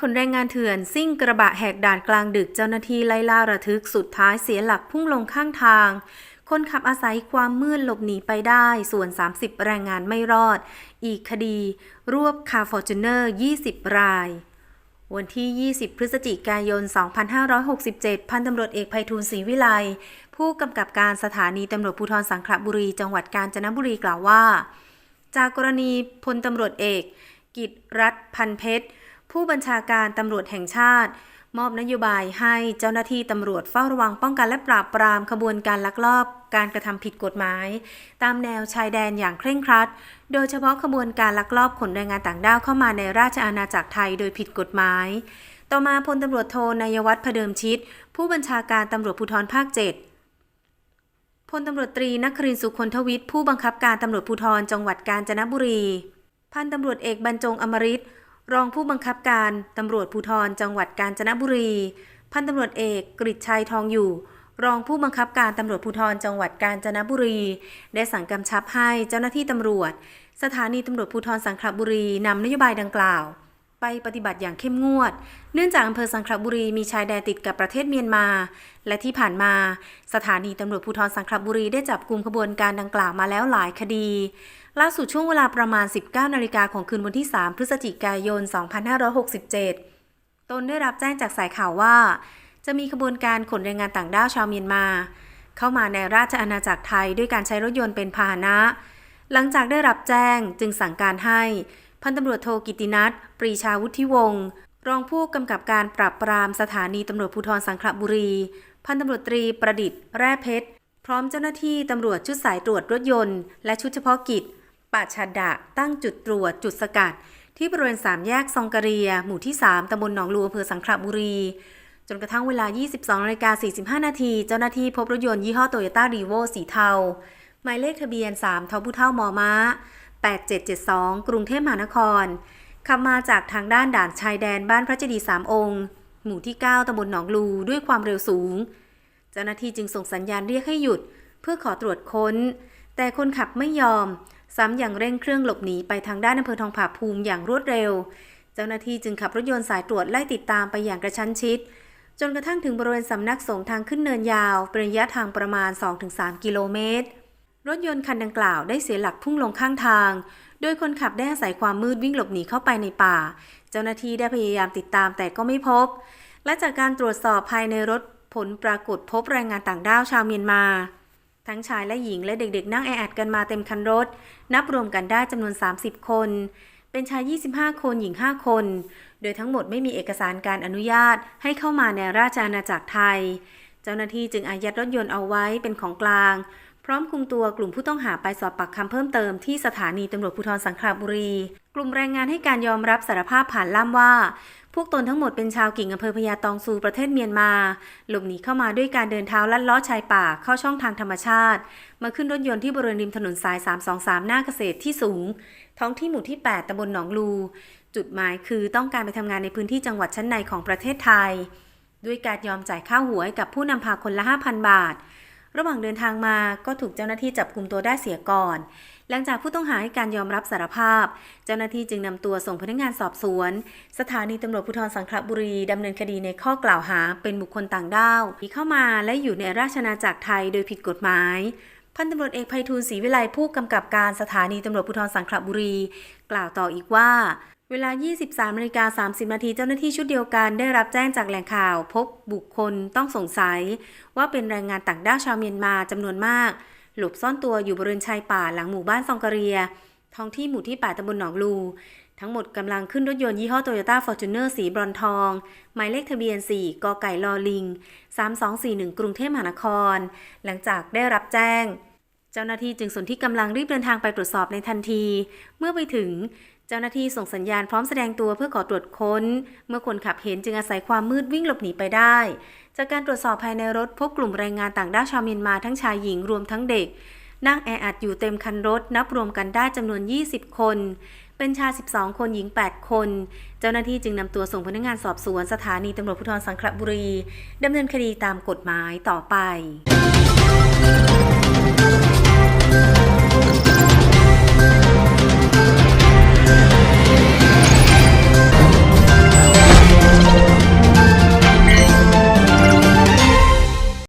ขนแรงงานเถื่อนซิ่งกระบะแหกด่านกลางดึกเจ้าหน้าที่ไล่ล่าระทึกสุดท้ายเสียหลักพุ่งลงข้างทาง คนขับอาศัยความมืดหลบหนีไปได้ ส่วน 30 แรงงานไม่รอด อีกคดี รวบคาฟอร์จูเนอร์ 20 รายวันที่ 20 พฤศจิกายน 2567 พันตำรวจเอกไพฑูรย์ศรีวิไล ผู้กำกับการสถานีตำรวจภูธรสังขละบุรี จังหวัดกาญจนบุรีกล่าวว่า จากกรณีพลตำรวจเอก กิตรัฐพันเพชร ผู้บัญชาการตำรวจแห่งชาติ มอบนโยบายให้เจ้าหน้าที่ตำรวจเฝ้าระวังป้องกันและปราบปรามขบวนการลักลอบ การกระทำผิดกฎหมาย ตามแนวชายแดนอย่างเคร่งครัด โดยเฉพาะขบวนการลักลอบขนแรงงานต่างด้าวเข้ามาในราชอาณาจักรไทยโดยผิดกฎหมายต่อมาพลตำรวจโทนายวัฒน์พเดิมชิตผู้บัญชาการตำรวจภูธรภาค 7 พลตำรวจตรีนครินสุคนทวิทย์ผู้บังคับการตำรวจภูธรจังหวัดกาญจนบุรี พันตำรวจเอกบรรจงอมริต รองผู้บังคับการตำรวจภูธรจังหวัดกาญจนบุรี พันตำรวจเอกกฤษชัยทองอยู่ รองผู้บังคับการตำรวจภูธรจังหวัดกาญจนบุรี ได้สั่งกำชับให้เจ้าหน้าที่ตำรวจ สถานีตำรวจภูธรสังขละบุรีนำนโยบายดังกล่าว ไปปฏิบัติอย่างเข้มงวด เนื่องจากอำเภอสังขบุรีมีชายแดนติดกับประเทศเมียนมา และที่ผ่านมาสถานีตำรวจภูธรสังขบุรีได้จับกลุ่มขบวนการดังกล่าวมาแล้วหลายคดี ล่าสุดช่วงเวลาประมาณ 19 นาฬิกาของคืนวันที่ 3 พฤศจิกายน 2567 ตนได้รับแจ้งจากสายข่าวว่า จะมีขบวนการขนแรงงานต่างด้าวชาวเมียนมา เข้ามาในราชอาณาจักรไทยด้วยการใช้รถยนต์เป็นพาหนะ หลังจากได้รับแจ้งจึงสั่งการให้ พันตำรวจโทกิตินัทปรีชาวุฒิวงศ์รองผู้กำกับการปราบปรามสถานีตำรวจภูธรสังขละบุรี พันตำรวจตรีประดิษฐ์แร่เพชร พร้อมเจ้าหน้าที่ตำรวจชุดสายตรวจรถยนต์ และชุดเฉพาะกิจป่าชาดะตั้งจุดตรวจจุดสกัด ที่บริเวณสามแยกซองกะเรีย หมู่ที่ 3ตำบลหนองลูอำเภอสังขละบุรี จนกระทั่งเวลา 22นาฬิกา45 นาที เจ้าหน้าที่พบรถยนต์ยี่ห้อโตโยต้ารีโวสีเทา หมายเลขทะเบียน 3ทบุเท่ามอม้า 8772 กรุงเทพมหานคร ขับมาจากทางด้านด่านชายแดนบ้านพระเจดีย์สามองค์ หมู่ที่ 9ตำบลหนองลูด้วยความเร็วสูง เจ้าหน้าที่จึงส่งสัญญาณเรียกให้หยุด เพื่อขอตรวจค้น แต่คนขับไม่ยอม ซ้ำอยังเร่งเครื่องหลบหนีไปทางด้านอำเภอทองผาภูมิอย่างรวดเร็ว เจ้าหน้าที่จึงขับรถยนต์สายตรวจไล่ติดตามไปอย่างกระชั้นชิด จนกระทั่งถึงบริเวณสำนักสงฆ์ทางขึ้นเนินยาวเป็นระยะทางประมาณ 2-3 กิโลเมตร รถยนต์คันดังกล่าวได้เสียหลักพุ่งลงข้างทาง โดยคนขับได้อาศัยความมืดวิ่งหลบหนีเข้าไปในป่า เจ้าหน้าที่ได้พยายามติดตามแต่ก็ไม่พบ และจากการตรวจสอบภายในรถผลปรากฏพบแรงงานต่างด้าวชาวเมียนมา ทั้งชายและหญิงและเด็กๆ นั่งแออัดกันมาเต็มคันรถ นับรวมกันได้จำนวน 30 คน เป็นชาย 25 คนหญิง 5 คน โดยทั้งหมดไม่มีเอกสารการอนุญาตให้เข้ามาในราชอาณาจักรไทย เจ้าหน้าที่จึงอายัดรถยนต์เอาไว้เป็นของกลาง ร้อมคุมตัวกลุ่มผู้ต้องหาไปสอบปากคำเพิ่มเติมที่สถานีตำรวจภูธรสังขละบุรี กลุ่มแรงงานให้การยอมรับสารภาพผ่านล่ามว่า พวกตนทั้งหมดเป็นชาวกิ่งอำเภอพญาตองซูประเทศเมียนมา หลบหนีเข้ามาด้วยการเดินเท้าลัดล้อชายป่าเข้าช่องทางธรรมชาติ มาขึ้นรถยนต์ที่บริเวณริมถนนสาย 323 หน้าเกษตรที่สูง ท้องที่หมู่ที่ 8ตำบลหนองลู จุดหมายคือต้องการไปทำงานในพื้นที่จังหวัดชั้นในของประเทศไทย ด้วยการยอมจ่ายค่าหัวให้กับผู้นำพาคนละ 5,000 บาท ระหว่างเดินทางมาก็ถูกเจ้าหน้าที่จับกลุ่มตัวได้เสียก่อน หลังจากผู้ต้องหาให้การยอมรับสารภาพ เจ้าหน้าที่จึงนำตัวส่งพนักงานสอบสวน สถานีตำรวจภูธรสังขละบุรีดำเนินคดีในข้อกล่าวหาเป็นบุคคลต่างด้าวที่เข้ามาและอยู่ในราชอาณาจักรไทยโดยผิดกฎหมายพันตำรวจเอกไพฑูรย์ศรีวิไลผู้กำกับการสถานีตำรวจภูธรสังขละบุรี กล่าวต่ออีกว่า เวลา 23นาฬิกา30 นาทีเจ้าหน้าที่ชุดเดียวกันได้รับแจ้งจากแหล่งข่าว พบบุคคลต้องสงสัย ว่าเป็นแรงงานต่างด้าวชาวเมียนมาจำนวนมาก หลบซ่อนตัวอยู่บริเวณชายป่าหลังหมู่บ้านซองกะเรีย ท้องที่หมู่ที่8ตำบลหนองลู ทั้งหมดกำลังขึ้นรถยนต์ยี่ห้อโตโยต้าฟอร์จูเนอร์สีบรอนทอง หมายเลขทะเบียน 4 กไก่ลอลิง 3241 กรุงเทพมหานคร หลังจากได้รับแจ้งเจ้าหน้าที่จึงสนที่กำลังรีบเดินทางไปตรวจสอบในทันที เมื่อไปถึง เจ้าหน้าที่ส่งสัญญาณพร้อมแสดงตัวเพื่อขอตรวจค้น เมื่อคนขับเห็นจึงอาศัยความมืดวิ่งหลบหนีไปได้ จากการตรวจสอบภายในรถพบกลุ่มแรงงานต่างด้าวชาวเมียนมาทั้งชายหญิงรวมทั้งเด็ก นั่งแออัดอยู่เต็มคันรถนับรวมกันได้จำนวน 20 คน เป็นชาย 12 คนหญิง 8 คน เจ้าหน้าที่จึงนำตัวส่งพนักงานสอบสวนสถานีตำรวจภูธรสังขละบุรีดำเนินคดีตามกฎหมายต่อไป